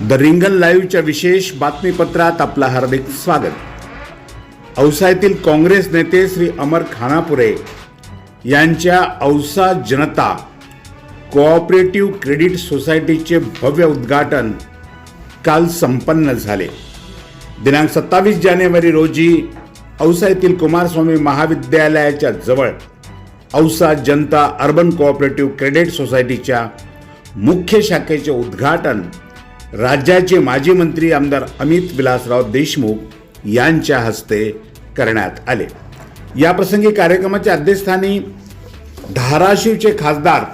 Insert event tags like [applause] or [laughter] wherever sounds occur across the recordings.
The रिंगन लाईव्हच्या विशेष बातमीपत्रात आपलं हार्दिक स्वागत. औसा काँग्रेस नेते श्री अमर खानापुरे यांच्या औसा जनता कोऑपरेटिव्ह क्रेडिट सोसायटीचे भव्य उद्घाटन काल संपन्न झाले. दिनांक सत्तावीस जानेवारी रोजी औसा येथील कुमारस्वामी महाविद्यालयाच्या जवळ Ausa Janata urban cooperative credit सोसायटीच्या मुख्य शाखेचे उद्घाटन राज्याचे माजी मंत्री आमदार अमित विलासराव देशमुख यांच्या हस्ते करण्यात आले. याप्रसंगी कार्यक्रमाच्या अध्यक्षस्थानी धाराशिवचे खासदार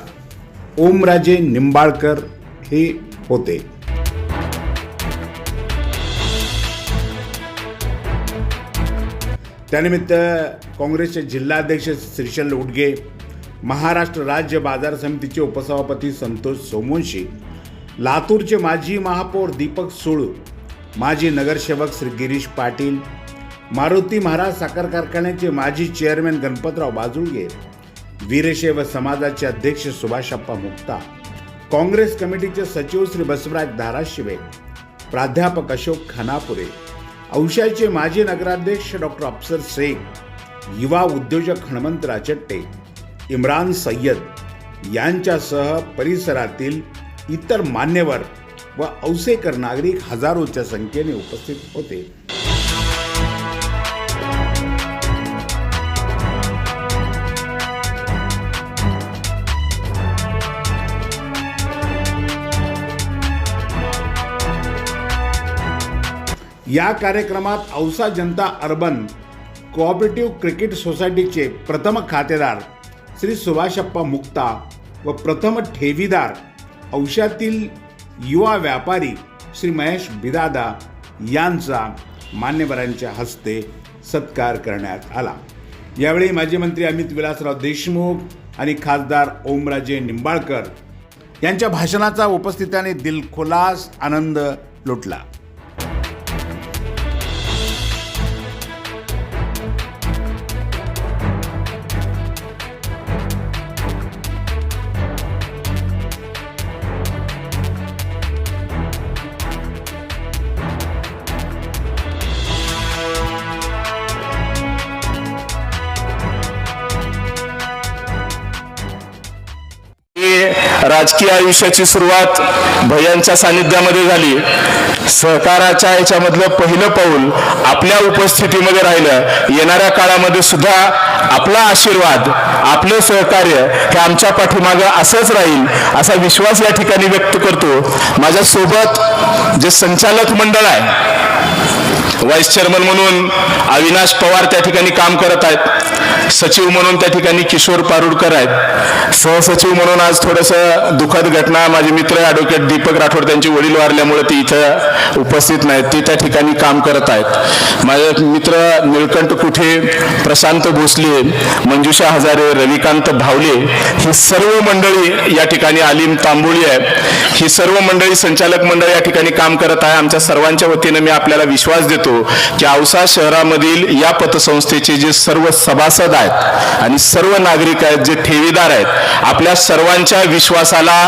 ओमराजे निंबाळकर हे होते. त्यानिमित्त काँग्रेसचे जिल्हाध्यक्ष श्रीशल उडगे महाराष्ट्र राज्य बाजार समितीचे उपसभापती संतोष सोमवंशी लातूरचे माजी महापौर दीपक सोळू माजी नगरसेवक श्री गिरीश पाटील मारुती महाराज साखर कारखान्याचे माजी चेअरमॅन गणपतराव बाजुळगे वीरशैव समाजाचे अध्यक्ष सुभाषप्पा मुक्ता काँग्रेस कमिटीचे सचिव श्री बसवराज धाराशिवे प्राध्यापक अशोक खानापुरे औशाचे माजी नगराध्यक्ष डॉक्टर अफसर शेख युवा उद्योजक हनुमंत राचट्टे इम्रान सय्यद यांच्यासह परिसरातील इतर मान्यवर व औसेकर नागरिक हजारोच्या संख्येने उपस्थित होते. या कार्यक्रमात Ausa Janata urban cooperative credit सोसायटीचे प्रथम खातेदार श्री सुभाषप्पा मुक्ता व प्रथम ठेवीदार औशातील युवा व्यापारी श्री महेश बिदादा यांचा मान्यवरांच्या हस्ते सत्कार करण्यात आला. यावेळी माजी मंत्री अमित विलासराव देशमुख आणि खासदार ओमराजे निंबाळकर यांच्या भाषणाचा उपस्थितांनी दिलखुलास आनंद लुटला. राजकीय आयुष्याची सुरुवात भैयांच्या सानिध्यामध्ये झाली. सहकाराच्या याच्यामधलं पहिलं पाऊल आपल्या उपस्थितीमध्ये राहिलं. येणाऱ्या काळामध्ये सुद्धा आपला आशीर्वाद आपलं सहकार्य हे आमच्या पाठीमागं असंच राहील असा विश्वास या ठिकाणी व्यक्त करतो. माझ्यासोबत जे संचालक मंडळ आहे व्हाईस चेअरमन म्हणून अविनाश पवार त्या ठिकाणी काम करत आहेत. सचिव म्हणून त्या ठिकाणी किशोर पारुडकर आहेत. सहसचिव म्हणून आज थोडंसं दुःखद घटना माझे मित्र ॲडव्होकेट दीपक राठोड त्यांचे वडील वारल्यामुळे ती इथं उपस्थित नाहीत. ती त्या ठिकाणी काम करत आहेत. माझे मित्र निळकंठ कुठे प्रशांत भोसले मंजुषा हजारे रविकांत भावले ही सर्व मंडळी या ठिकाणी आलिम तांबोळी आहे ही सर्व मंडळी संचालक मंडळ या ठिकाणी काम करत आहे. आमच्या सर्वांच्या वतीनं मी आपल्याला विश्वास देतो की औसा शहरामधील या पतसंस्थेचे जे सर्व सभासद आहेत आणि सर्व नागरिक आहेत जे ठेवीदार आहेत. आपल्या सर्वांच्या विश्वासाला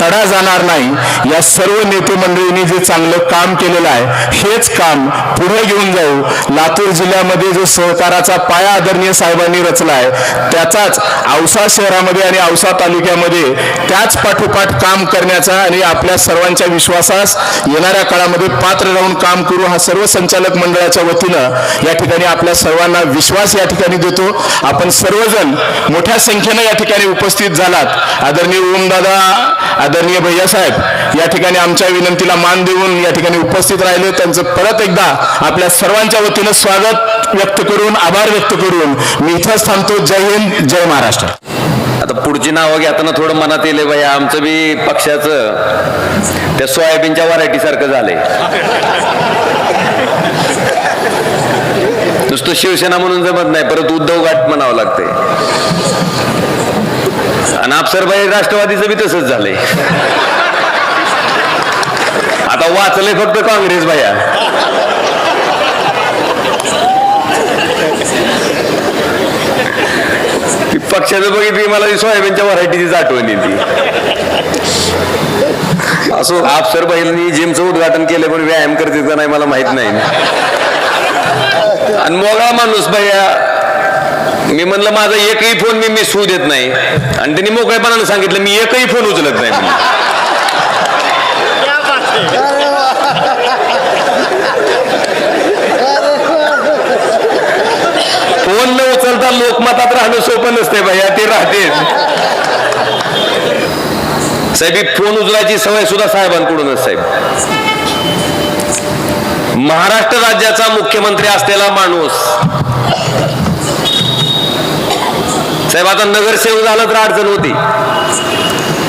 तडा जाणार नाही. या सर्व नेते मंडळींनी जे चांगलं काम केलेलं आहे हेच काम पुढे घेऊन जाऊ. लातूर जिल्ह्यामध्ये जो सहकाराचा पाया आदरणीय साहेबांनी रचला आहे त्याचाच औसा शहरामध्ये आणि औसा तालुक्यामध्ये त्याच पाठोपाठ काम करण्याचा आणि आपल्या सर्वांच्या विश्वासास येणाऱ्या काळामध्ये पात्र राहून काम करू हा सर्व संचालक मंडळाच्या वतीनं या ठिकाणी आपल्या सर्वांना विश्वास या ठिकाणी देतो. आपण सर्वजण मोठ्या संख्येनं या ठिकाणी उपस्थित झालात. आदरणीय ओमदादा आदरणीय भैयासाहेब या ठिकाणी आमच्या विनंतीला मान देऊन या ठिकाणी उपस्थित राहिले. त्यांचं परत एकदा आपल्या सर्वांच्या वतीनं स्वागत व्यक्त करून आभार व्यक्त करून मी इथंच थांबतो. जय हिंद जय महाराष्ट्र. आता पुढची नावं घेताना थोडं मनात येईल भाई आमचं बी पक्षाचं त्या सोयाबीनच्या व्हरायटी सारखं झालंय. नुसतं शिवसेना म्हणून जमत नाही परत उद्धव गाठ म्हणावं लागतंय. आणि अफसरबाई राष्ट्रवादीचं बी तसंच झालंय. आता वाचलंय फक्त काँग्रेस बाया पक्षाचं बघितली मला सोयाबीनच्या व्हरायटीची आठवण येते असो अफसर बाईंनी जिमचं उद्घाटन केलं पण व्यायाम करते का नाही मला माहीत नाही. आणि मोगळा माणूस भैया मी म्हणलं माझा एकही फोन मी मिस होऊ देत नाही. आणि त्यांनी मोकळेपणानं सांगितलं मी एकही फोन उचलत नाही. फोन न उचलता लोकमतात राहणं सोपं नसते भैया ते राहते. साहेब फोन उचलायची सवय सुद्धा साहेबांकडूनच साहेब. महाराष्ट्र राज्याचा मुख्यमंत्री असलेला माणूस. साहेब आता नगरसेवक झालं तर अडचण होती.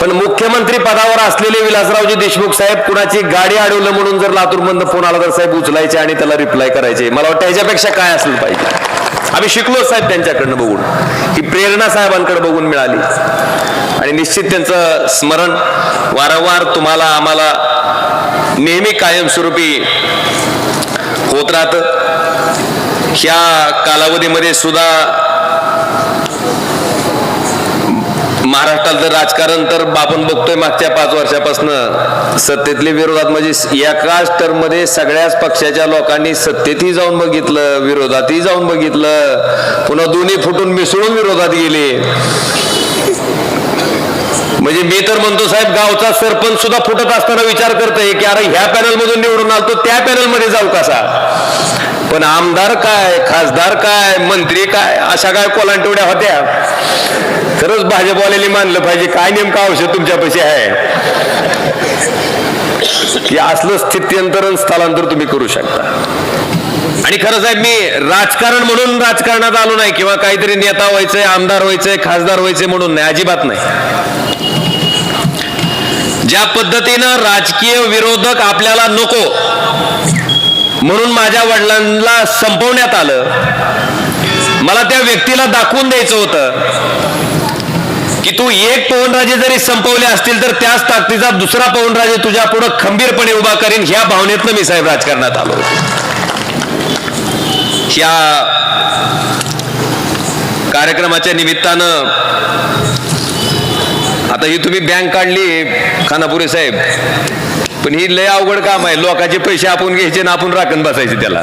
पण मुख्यमंत्री पदावर असलेले विलासरावजी देशमुख साहेब कुणाची गाडी अडवलं म्हणून जर लातूर फोन आला तर साहेब उचलायचे आणि त्याला रिप्लाय करायचे. मला वाटतं ह्याच्यापेक्षा काय असलं पाहिजे? आम्ही शिकलो साहेब त्यांच्याकडनं बघून. ही प्रेरणा साहेबांकडे बघून मिळाली. आणि निश्चित त्यांचं स्मरण वारंवार तुम्हाला आम्हाला नेहमी कायमस्वरूपी होत राहतं. ह्या कालावधीमध्ये सुद्धा महाराष्ट्रातलं राजकारण तर आपण बघतोय मागच्या पाच वर्षापासून. सत्तेतले विरोधात म्हणजे एकाच टर्ममध्ये सगळ्याच पक्षाच्या लोकांनी सत्तेतही जाऊन बघितलं विरोधातही जाऊन बघितलं. पुन्हा दोन्ही फुटून मिसळून विरोधात गेले. म्हणजे मी तर म्हणतो साहेब गावचा सरपंच सुद्धा फुटत असताना विचार करतोय की अरे ह्या पॅनल मधून निवडून आलतो त्या पॅनलमध्ये जाऊ कसा? पण आमदार काय खासदार काय मंत्री काय अशा काय कोलांटवड्या होत्या. खरंच भाजपवाल्यांनी मानलं पाहिजे काय नेमकं औषध तुमच्यापाशी आहे? की असलं स्थित्यंतरण स्थलांतर तुम्ही करू शकता. आणि खरं साहेब मी राजकारण म्हणून राजकारणात आलो नाही किंवा काहीतरी नेता व्हायचंय आमदार व्हायचंय खासदार व्हायचंय म्हणून नाही अजिबात नाही. ज्या पद्धतीनं राजकीय विरोधक आपल्याला नको म्हणून माझ्या वडिलांना संपवण्यात आलं. मला त्या व्यक्तीला दाखवून द्यायचं होतं की तू एक पवनराजे जरी संपवले असतील तर त्याच ताकदीचा दुसरा पवनराजे तुझ्या पुढे खंबीरपणे उभा करेन ह्या भावनेतनं मी साहेब राजकारणात आलो. ह्या कार्यक्रमाच्या निमित्तानं आता ही तुम्ही बँक काढली खानापुरे साहेब. पण ही लय अवघड काम आहे. लोकांचे पैसे आपण घ्यायचे ना आपण राखण बसायचे त्याला.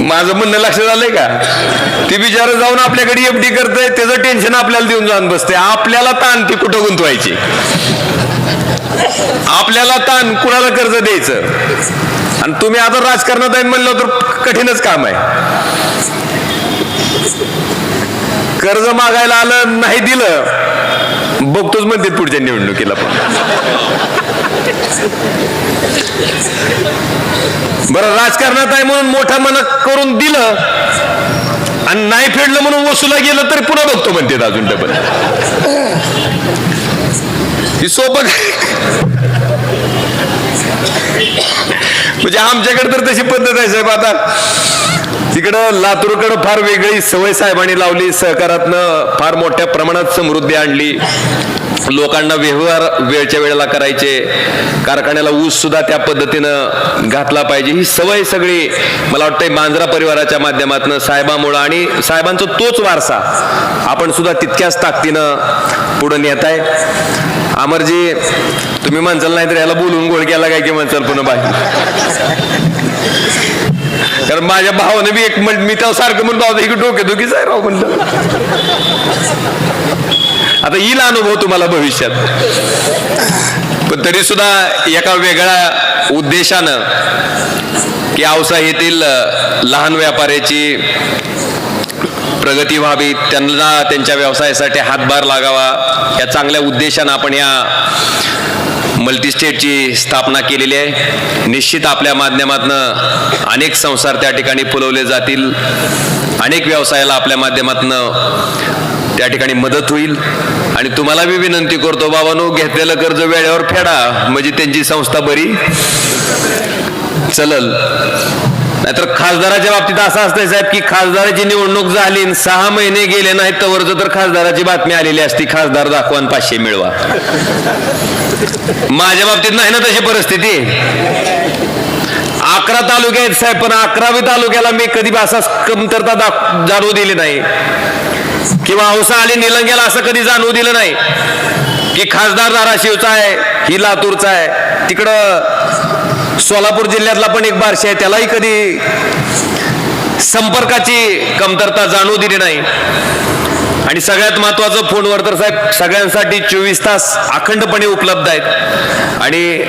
माझं म्हणणं लक्षात आलंय का? ती बिचार जाऊन आपल्याकडे एफडी करतय त्याचं टेन्शन आपल्याला देऊन जाऊन बसते आपल्याला ताण ती कुठं गुंतवायची? आपल्याला ताण कुणाला कर्ज द्यायचं? आणि तुम्ही आता राजकारणात आहे म्हणलं तर कठीणच काम आहे. कर्ज मागायला आलं नाही दिलं. बघतोच म्हणते पुढच्या निवडणुकीला पण. बरं राजकारणात आहे म्हणून मोठा मन करून दिलं आणि नाही फेडलं म्हणून वसुला गेलं तर पुन्हा बघतो म्हणते अजून डबल ही सोपं म्हणजे आमच्याकडे तर तशी पद्धत आहे साहेब. आता तिकडं लातूरकडं फार वेगळी सवय साहेबांनी लावली सहकारातनं फार मोठ्या प्रमाणात समृद्धी आणली. लोकांना व्यवहार वेळच्या वेळेला करायचे कारखान्याला ऊस सुद्धा त्या पद्धतीनं घातला पाहिजे. ही सवय सगळी मला वाटतंय मांजरा परिवाराच्या माध्यमातून साहेबामुळं आणि साहेबांचा तोच वारसा. आपण सुद्धा तितक्याच ताकदीनं पुढे नेत आहे. अमरजी तुम्ही म्हणचाल नाही तर याला बोलून गोळ केला काय की म्हणचाल पुन्हा बाकी कारण माझ्या भावानं बी एक म्हण मी त्या सारखं म्हणतो आता इकडे डोके दुखीच आहे राव म्हणलं. आता येईल अनुभव तुम्हाला भविष्यात. पण तरी सुद्धा एका वेगळ्या उद्देशानं की औसा येथील लहान व्यापाऱ्याची प्रगती व्हावी त्यांना त्यांच्या व्यवसायासाठी हातभार लागावा या चांगल्या उद्देशानं आपण या मल्टीस्टेटची स्थापना केलेली आहे. निश्चित आपल्या माध्यमातनं अनेक संसार त्या ठिकाणी फुलवले जातील. अनेक व्यवसायाला आपल्या माध्यमातनं त्या ठिकाणी मदत होईल. आणि तुम्हाला मी विनंती करतो बाबानो घेतलेलं कर्ज वेळेवर फेडा. म्हणजे त्यांची संस्था बरी. चलल. नाहीतर खासदाराच्या बाबतीत असं असतंय साहेब की खासदाराची निवडणूक झाली सहा महिने गेले नाहीत तवरच तर खासदाराची बातमी आलेली असती खासदार दाखवा आणि पाचशे मिळवा. माझ्या बाबतीत नाही ना तशी परिस्थिती. अकरा तालुके आहेत साहेब पण अकरावी तालुक्याला मी कधी असा कमतरता दाख जाणवू दिली नाही. किंवा औसा आली निलंग्याला असं कधी जाणवू दिलं नाही की खासदार धाराशिवचा आहे ही लातूरचा आहे. तिकडं सोलापूर जिल्ह्यातला पण एक बारशी आहे त्यालाही कधी संपर्काची कमतरता जाणू दिली नाही. आणि सगळ्यात महत्वाचं फोनवर तर साहेब सगळ्यांसाठी चोवीस तास अखंडपणे उपलब्ध आहेत. आणि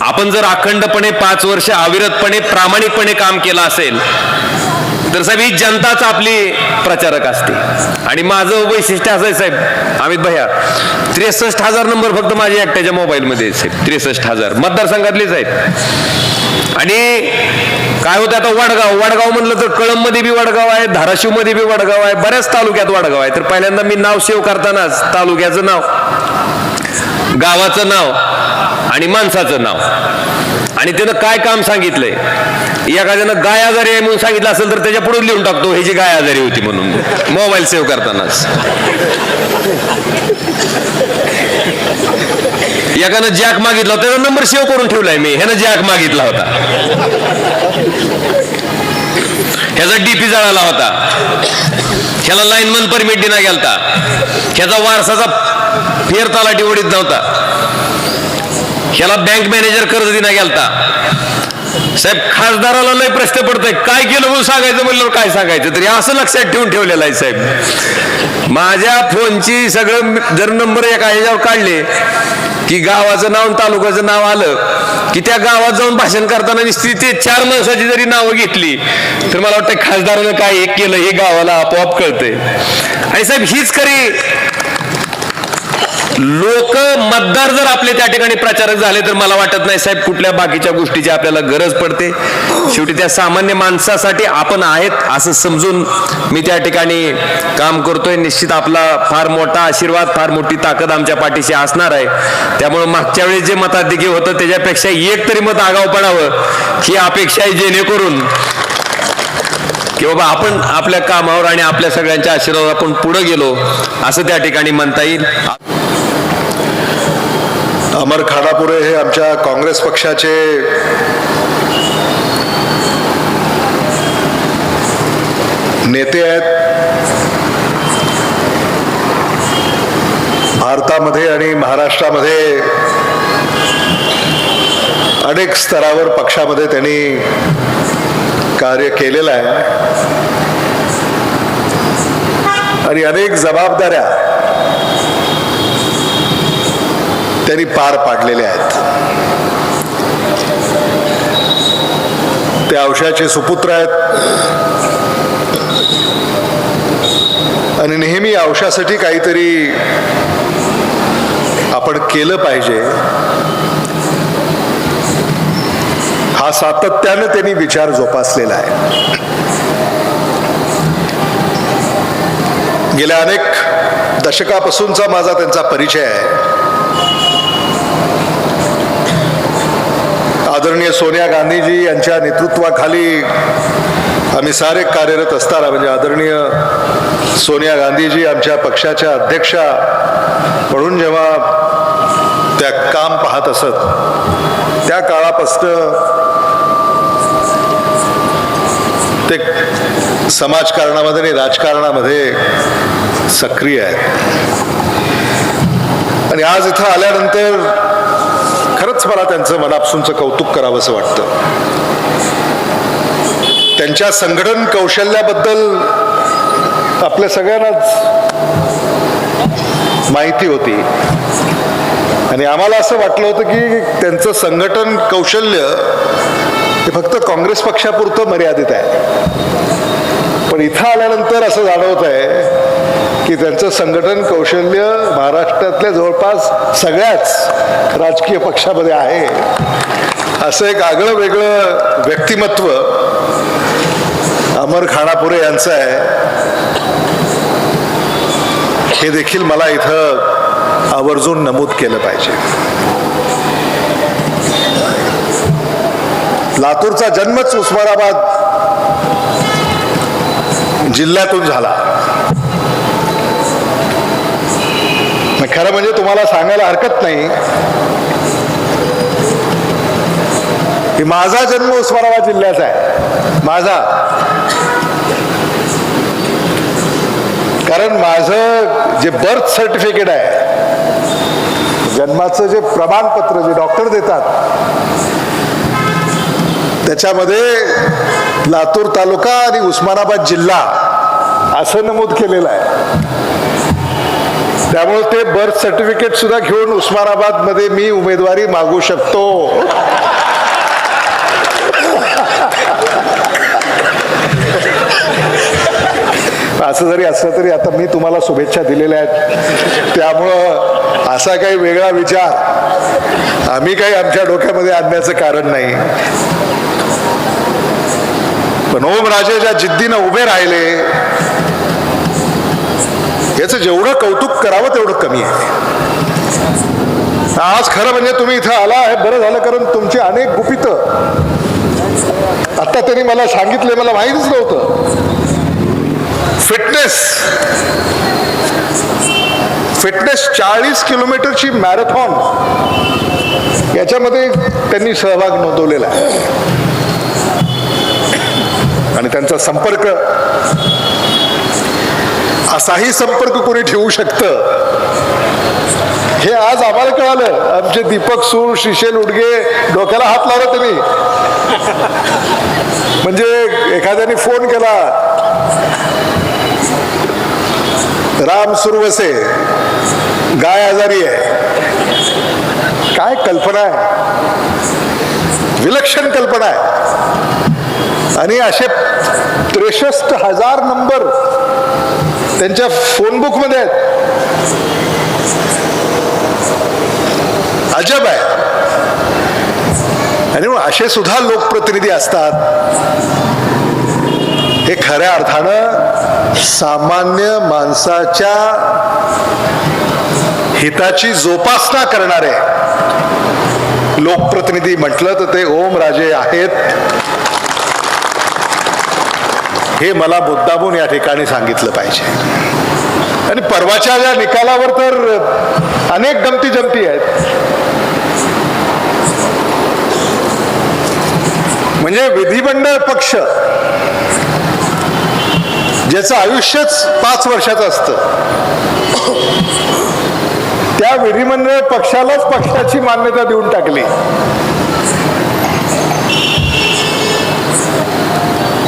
आपण जर अखंडपणे पाच वर्ष अविरतपणे प्रामाणिकपणे काम केलं असेल तर साहेब ही जनताच आपली प्रचारक असते. आणि माझं वैशिष्ट्य असं आहे साहेब अमित भैया त्रेसष्ट हजार नंबर फक्त माझ्या एकट्याच्या मोबाईलमध्ये साहेब त्रेसष्ट हजार. मतदारसंघातलेच आहेत आणि काय होतं आता वडगाव. वडगाव म्हटलं तर कळंबमध्ये बी वडगाव आहे धाराशिवमध्ये बी वडगाव आहे बऱ्याच तालुक्यात वडगाव आहे. तर पहिल्यांदा मी नाव सेव्ह करतानाच तालुक्याचं नाव गावाचं नाव आणि माणसाचं नाव. आणि त्यानं काय काम सांगितलंय? एखाद्यानं गाय आजारी आहे म्हणून सांगितलं असेल तर त्याच्या पुढे लिहून टाकतो हे जी गाय आजारी होती म्हणून. मोबाईल सेव्ह करतानाच. एकानं जॅक मागितला होता त्याचा नंबर सेव्ह करून ठेवलाय मी. ह्यानं जॅक मागितला होता. ह्याचा डीपी जळाला होता. ह्याला लाईनमन परमिट दिना गेलता. ह्याचा वारसाचा फेर तलाठी ओढीत नव्हता. ह्याला बँक मॅनेजर कर्ज दिना गेलता. साहेब खासदाराला लय प्रश्न पडतोय. काय केलं म्हणून सांगायचं म्हणलं काय सांगायचं तरी असं लक्षात ठेवून ठेवलेलं आहे साहेब. माझ्या फोनची सगळं जर नंबर एका ह्याच्यावर काढले की गावाचं नाव तालुक्याचं नाव आलं की त्या गावात जाऊन भाषण करताना निश्चित ते चार माणसाची जरी नावं घेतली तर मला वाटतं खासदारानं काय एक केलं हे गावाला आपोआप कळतंय. आणि साहेब हीच खरी लोक मतदार जर आपले त्या ठिकाणी प्रचारक झाले तर मला वाटत नाही साहेब कुठल्या बाकीच्या गोष्टीची आपल्याला गरज पडते. शेवटी त्या सामान्य माणसासाठी आपण आहेत असं समजून मी त्या ठिकाणी काम करतोय. निश्चित आपला फार मोठा आशीर्वाद फार मोठी ताकद आमच्या पाठीशी असणार आहे. त्यामुळे मागच्या वेळेस जे मताधिकी होतं त्याच्यापेक्षा एक तरी मत आगाव पडावं ही अपेक्षा आहे जेणेकरून की बाबा आपण आपल्या कामावर आणि आपल्या सगळ्यांच्या आशीर्वाद आपण पुढे गेलो असं त्या ठिकाणी म्हणता येईल. अमर खानापुरे हे आमच्या काँग्रेस पक्षाचे नेते आहेत. भारतामध्ये आणि महाराष्ट्रामध्ये अनेक स्तरावर पक्षामध्ये त्यांनी कार्य केलेलं आहे. आणि अनेक जबाबदाऱ्या त्यांनी पार पाडलेले आहेत. ते अंशाचे सुपुत्र आहेत. आणि नेहमी अंशासाठी काहीतरी आपण केलं पाहिजे. हा सातत्यानं त्यांनी विचार जोपासलेला आहे. गेल्या अनेक दशकापासूनचा माझा त्यांचा परिचय आहे. आदरणीय सोनिया गांधीजी यांच्या नेतृत्वाखाली आम्ही सारे कार्यरत असताना म्हणजे आदरणीय सोनिया गांधीजी आमच्या पक्षाच्या अध्यक्षा म्हणून जेव्हा त्या काम पाहत असत त्या काळापासनं ते समाजकारणामध्ये आणि राजकारणामध्ये सक्रिय आहेत. आणि आज इथं आल्यानंतर खरंच मला त्यांचं मनापासूनचं कौतुक करावंसं वाटतं. त्यांच्या संघटन कौशल्याबद्दल आपल्या सगळ्यांनाच माहिती होती. आणि आम्हाला असं वाटलं होतं की त्यांचं संघटन कौशल्य हे फक्त काँग्रेस पक्षापुरतं मर्यादित आहे. पण इथं आल्यानंतर असं जाणवत आहे की त्यांचं संघटन कौशल्य महाराष्ट्रातल्या जवळपास सगळ्याच राजकीय पक्षामध्ये आहे. असं एक आगळं वेगळं व्यक्तिमत्व अमर खानापुरे यांचं आहे. हे देखील मला इथं आवर्जून नमूद केलं पाहिजे. लातूरचा जन्मच उस्मानाबाद जिल्ह्यातून झाला मग खरं म्हणजे तुम्हाला सांगायला हरकत नाही. की माझा जन्म उस्मानाबाद जिल्ह्याचा आहे. माझा. कारण माझं जे बर्थ सर्टिफिकेट आहे जन्माचं जे प्रमाणपत्र जे डॉक्टर देतात त्याच्यामध्ये लातूर तालुका आणि उस्मानाबाद जिल्हा असं नमूद केलेलं आहे. त्यामुळे ते बर्थ सर्टिफिकेट सुद्धा घेऊन उस्मानाबादमध्ये मी उमेदवारी मागू शकतो. असं जरी असलं तरी आता मी तुम्हाला शुभेच्छा दिलेल्या आहेत. त्यामुळं असा काही वेगळा विचार आम्ही काही आमच्या डोक्यामध्ये आणण्याचं कारण नाही. पण ओमराजे ज्या जिद्दीनं उभे राहिले. याचं जेवढं कौतुक करावं तेवढं कमी आहे. आज खरं म्हणजे तुम्ही इथं आला आहे बरं झालं कारण तुमची अनेक गुपित आता त्यांनी मला सांगितले मला माहीतच नव्हतं. फिटनेस. फिटनेस चाळीस किलोमीटरची मॅरेथॉन. याच्यामध्ये त्यांनी सहभाग नोंदवलेला आहे. आणि त्यांचा संपर्क असाही संपर्क कोणी ठेवू शकतं? हे आज आम्हाला कळालं. आमचे दीपक सूर शिशेल उडगे डोक्याला हात लावला तुम्ही. म्हणजे एखाद्याने फोन केला. राम सुरवसे गाय आजारी आहे. काय कल्पना आहे? विलक्षण कल्पना आहे. आणि असे त्रेसष्ट हजार नंबर त्यांच्या फोनबुकमध्ये आहेत. अजब आहे. आणि मग असे सुद्धा लोकप्रतिनिधी असतात. हे खऱ्या अर्थानं सामान्य माणसाच्या हिताची जोपासना करणारे लोकप्रतिनिधी म्हटलं तर ते ओम राजे आहेत. हे मला मुद्दामून या ठिकाणी सांगितलं पाहिजे. आणि परवाच्या या निकालावर तर अनेक गमती जमती आहेत. म्हणजे विधिमंडळ पक्ष ज्याचं आयुष्यच पाच वर्षाचं असतं त्या विधिमंडळ पक्षालाच पक्षाची मान्यता देऊन टाकली.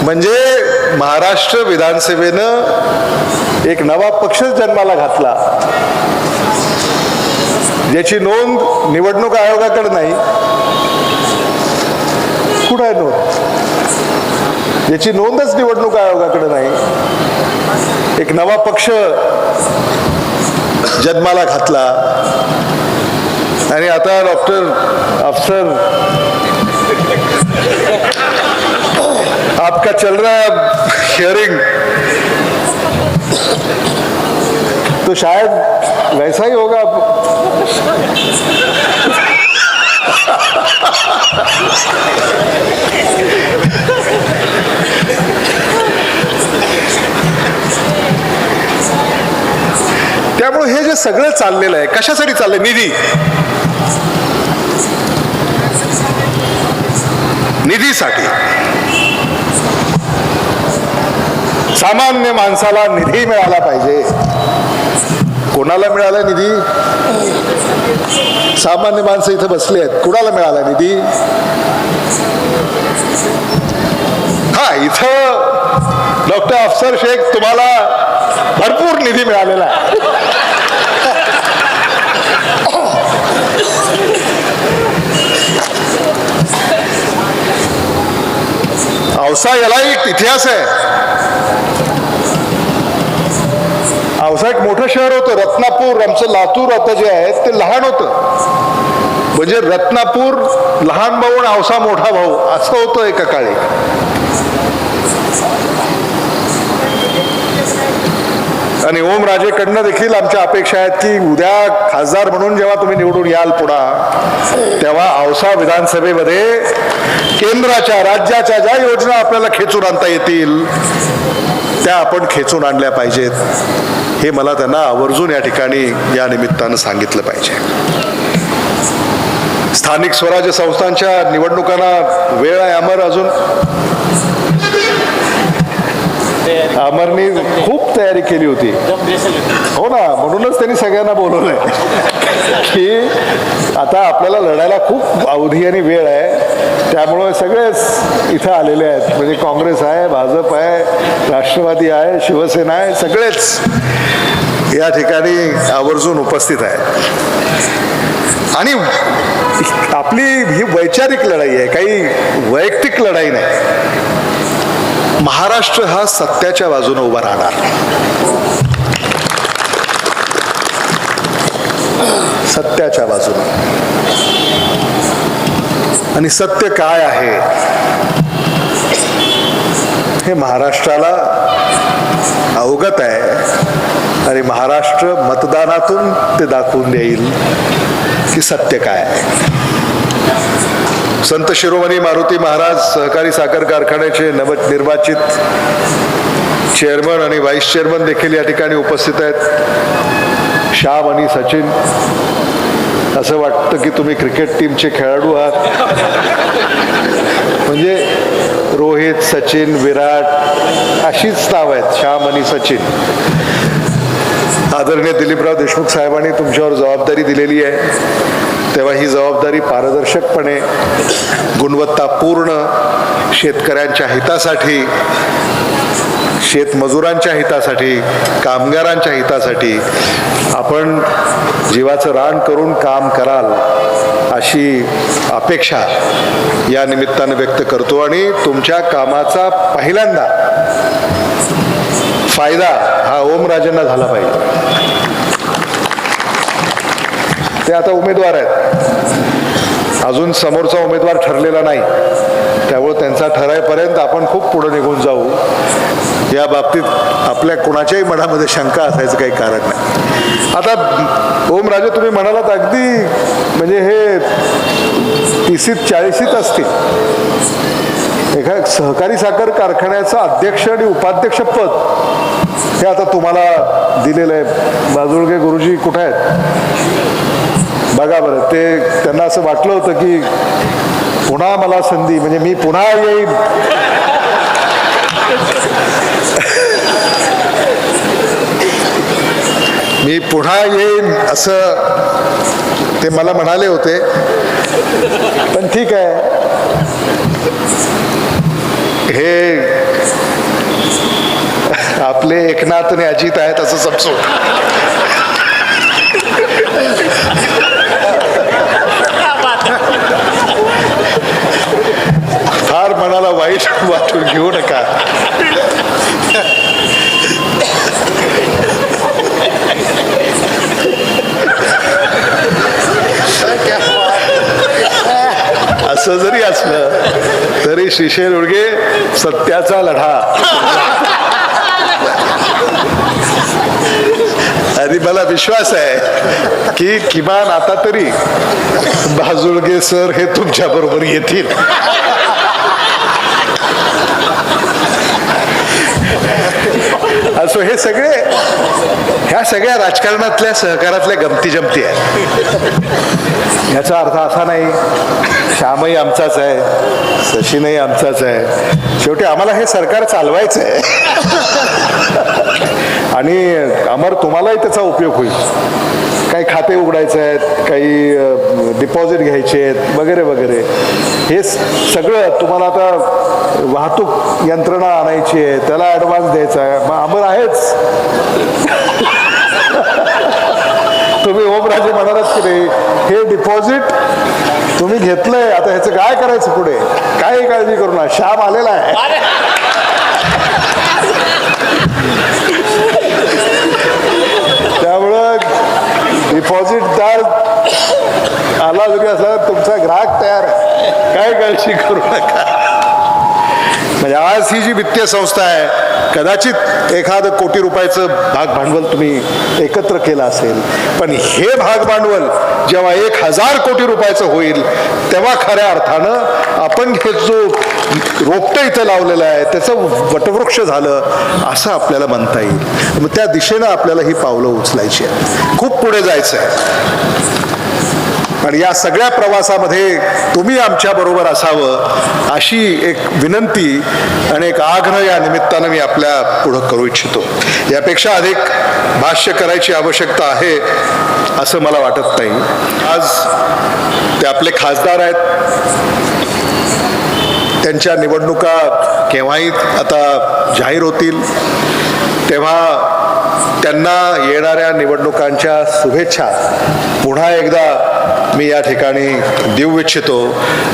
म्हणजे महाराष्ट्र विधानसभेनं एक नवा पक्षच जन्माला घातला. ज्याची नोंद निवडणूक आयोगाकडे नाही. कुठं आहे नोंद? याची नोंदच निवडणूक आयोगाकडे नाही. एक नवा पक्ष जन्माला घातला. आणि आता डॉक्टर अफसर आपका चल रहा है हियरिंग तो शायद वैसा ही होगा त्यामुळे हे जे सगळं चाललेलं आहे कशासाठी चाललंय निधी? निधीसाठी. सामान्य माणसाला निधी मिळाला पाहिजे. कोणाला मिळाला निधी? सामान्य माणसं इथं बसली आहेत. कुणाला मिळाला निधी? हा इथं डॉक्टर अफसर शेख तुम्हाला भरपूर निधी मिळालेला आहे. औसा याला एक इतिहास आहे. औसा एक मोठं शहर होतं. रत्नापूर आमचं लातूर आता जे आहे ते लहान होतं. म्हणजे रत्नापूर लहान भाऊ आणि औसा मोठा भाऊ असं होतं एका काळी. आणि ओम राजेकडनं देखील आमच्या अपेक्षा आहेत की उद्या खासदार म्हणून जेव्हा तुम्ही निवडून याल पुढा तेव्हा औसा विधानसभेमध्ये केंद्राच्या राज्याच्या ज्या योजना आपल्याला खेचून आणता येतील त्या आपण खेचून आणल्या पाहिजेत. हे मला त्यांना आवर्जून या ठिकाणी या निमित्तानं सांगितलं पाहिजे. स्थानिक स्वराज्य संस्थांच्या निवडणुकांना वेळ आहे अमर अजून? अमरनी खूप तयारी केली होती. हो ना म्हणूनच त्यांनी सगळ्यांना बोलवलंय. की आता आपल्याला लढायला खूप अवधी आणि वेळ आहे. त्यामुळं सगळेच इथं आलेले आहेत. म्हणजे काँग्रेस आहे भाजप आहे राष्ट्रवादी आहे शिवसेना आहे सगळेच या ठिकाणी आवर्जून उपस्थित आहेत. आणि आपली ही वैचारिक लढाई आहे काही वैयक्तिक लढाई नाही. महाराष्ट्र हा सत्याच्या बाजूने उभा राहणार. सत्याच्या बाजूने. आणि सत्य काय आहे? हे महाराष्ट्राला अवगत आहे. आणि महाराष्ट्र मतदानातून ते दाखवून देईल की सत्य काय आहे. संत शिरोमणी मारुती महाराज सहकारी साखर कारखान्याचे नवनिर्वाचित चेअरमन आणि व्हाईस चेअरमन देखील या ठिकाणी उपस्थित आहेत. श्याम आणि सचिन असं वाटतं की तुम्ही क्रिकेट टीमचे खेळाडू आहात. म्हणजे रोहित सचिन विराट अशीच नाव आहेत श्याम आणि सचिन. आदरणीय दिलीपराव देशमुख साहेबांनी तुमच्यावर जबाबदारी दिलेली आहे. तेव्हा ही जबाबदारी पारदर्शकपणे गुणवत्तापूर्ण शेतकऱ्यांच्या हितासाठी शेतमजुरांच्या हितासाठी कामगारांच्या हितासाठी आपण जीवाचं रान करून काम कराल अशी अपेक्षा या निमित्तानं व्यक्त करतो आणि तुमच्या कामाचा पहिल्यांदा फायदा हा ओमराजेंना झाला पाहिजे. ते आता उमेदवार आहेत. अजून समोरचा उमेदवार ठरलेला नाही. त्यामुळे त्यांचा ठरायपर्यंत आपण खूप पुढे निघून जाऊ. या बाबतीत आपल्या कुणाच्याही मनामध्ये शंका असायचं काही कारण नाही. आता ओमराजे तुम्ही म्हणालात अगदी म्हणजे हे तीसीत चाळीसीत असतील. एका सहकारी साखर कारखान्याचं अध्यक्ष आणि उपाध्यक्ष पद हे आता तुम्हाला दिलेलं आहे. बाजुळगे गुरुजी कुठे आहेत? बघा बरं ते त्यांना असं वाटलं होतं की पुन्हा मला संधी म्हणजे मी पुन्हा येईन. मी पुन्हा येईन असं ते मला म्हणाले होते. पण ठीक आहे. हे आपले एकनाथ आणि अजित आहेत असं समजू मला वाईट [laughs] वाटून घेऊ नका. असं जरी असलं तरी शिशेर उडगे सत्याचा लढा. आणि मला विश्वास आहे की किमान आता तरी बाजुळगे सर हे तुमच्या बरोबर येतील. असो हे सगळे ह्या सगळ्या राजकारणातल्या सहकारातल्या गमती जमती आहेत. याचा अर्थ असा नाही श्यामही आमचाच आहे सचिनही आमचाच आहे. शेवटी आम्हाला हे सरकार चालवायचं आहे आणि अमर तुम्हालाही त्याचा उपयोग होईल. काही खाते उघडायचे आहेत काही डिपॉझिट घ्यायचे आहेत वगैरे वगैरे. हे सगळं तुम्हाला आता वाहतूक यंत्रणा आणायची आहे त्याला ॲडव्हान्स द्यायचा आहे. मग अमर आहेच. तुम्ही ओमराजे म्हणालात की नाही हे डिपॉझिट तुम्ही घेतलंय आता ह्याचं काय करायचं पुढे? काही काळजी करू ना श्याम आलेला आहे त्यामुळं डिपॉझिटदार मला जरी असला तुमचा ग्राहक तयार आहे. काय काळजी करू नका. म्हणजे आज ही जी वित्तीय संस्था आहे कदाचित एखादं कोटी रुपयाचं भाग भांडवल तुम्ही एकत्र केलं असेल पण हे भाग भांडवल जेव्हा एक हजार कोटी रुपयाचं होईल तेव्हा खऱ्या अर्थानं आपण हे जो रोपटं इथं लावलेलं आहे त्याचं वटवृक्ष झालं असं आपल्याला म्हणता येईल. मग त्या दिशेनं आपल्याला ही पावलं उचलायची आहेत. खूप पुढे जायचं आहे. आणि या सगळ्या प्रवासामध्ये तुम्ही आमच्याबरोबर असावं अशी एक विनंती आणि एक आग्रह या निमित्तानं मी आपल्या पुढं करू इच्छितो. यापेक्षा अधिक भाष्य करायची आवश्यकता आहे असं मला वाटत नाही. आज ते आपले खासदार आहेत. त्यांच्या निवडणुका केव्हाही आता जाहीर होतील. तेव्हा त्यांना येणाऱ्या निवडणुकांच्या शुभेच्छा पुन्हा एकदा मी या ठिकाणी देऊ इच्छितो.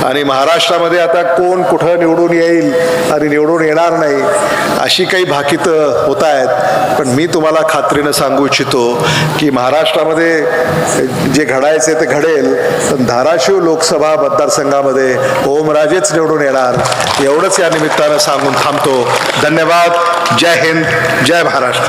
आणि महाराष्ट्रामध्ये आता कोण कुठं निवडून येईल आणि निवडून येणार नाही अशी काही भाकितं होत आहेत पण मी तुम्हाला खात्रीनं सांगू इच्छितो की महाराष्ट्रामध्ये जे घडायचे ते घडेल. पण धाराशिव लोकसभा मतदारसंघामध्ये ओमराजेच निवडून येणार. एवढंच या निमित्तानं सांगून थांबतो. धन्यवाद. जय हिंद. जय महाराष्ट्र.